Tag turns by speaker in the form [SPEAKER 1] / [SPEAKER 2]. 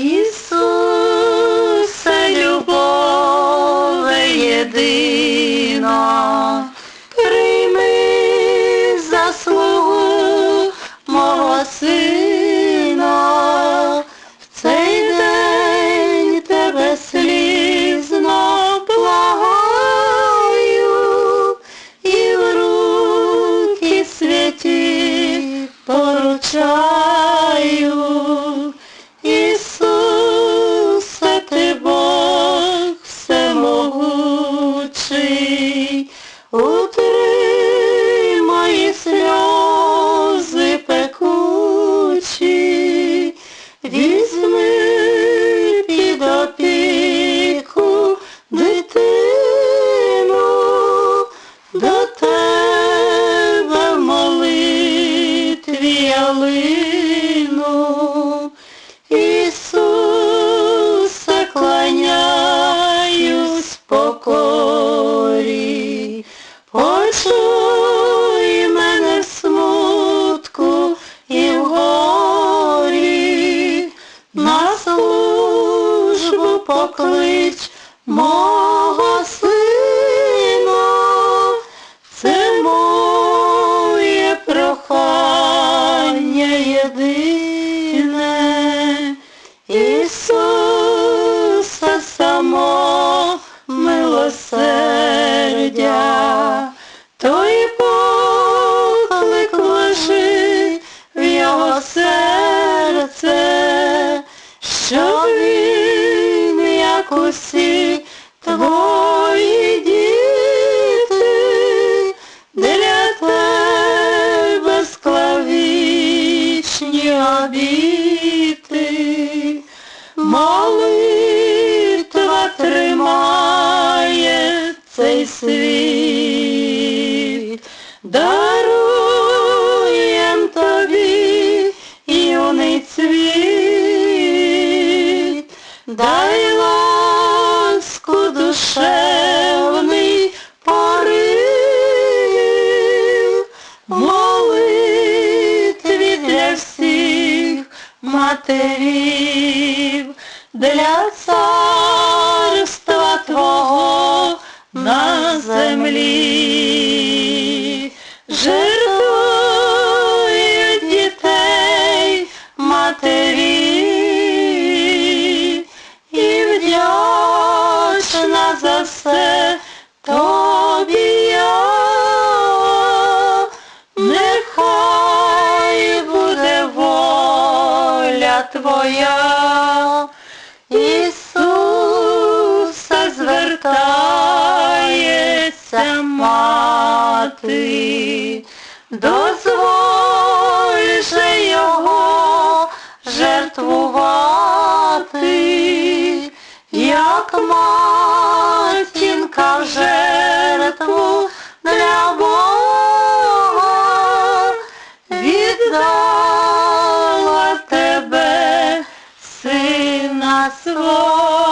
[SPEAKER 1] Ісусе, любове єдина, прийми заслугу мого сина, молитві я лину. Ісусе, кланяюсь покорі, почуй мене в смутку і в горі, на службу поклич милосердя, той поклик вложи в його серце, що він, як усі твої світ, даруєм тобі юний цвіт, дай ласку душевний молитві для всіх матерів, для царства землі. Жертвують дітей матері і вдячна за все тобі я. Нехай буде воля твоя, Ісуса звертається мати, дозволь його жертвувати, як матінка в жертву для Бога віддала тебе, сина свого.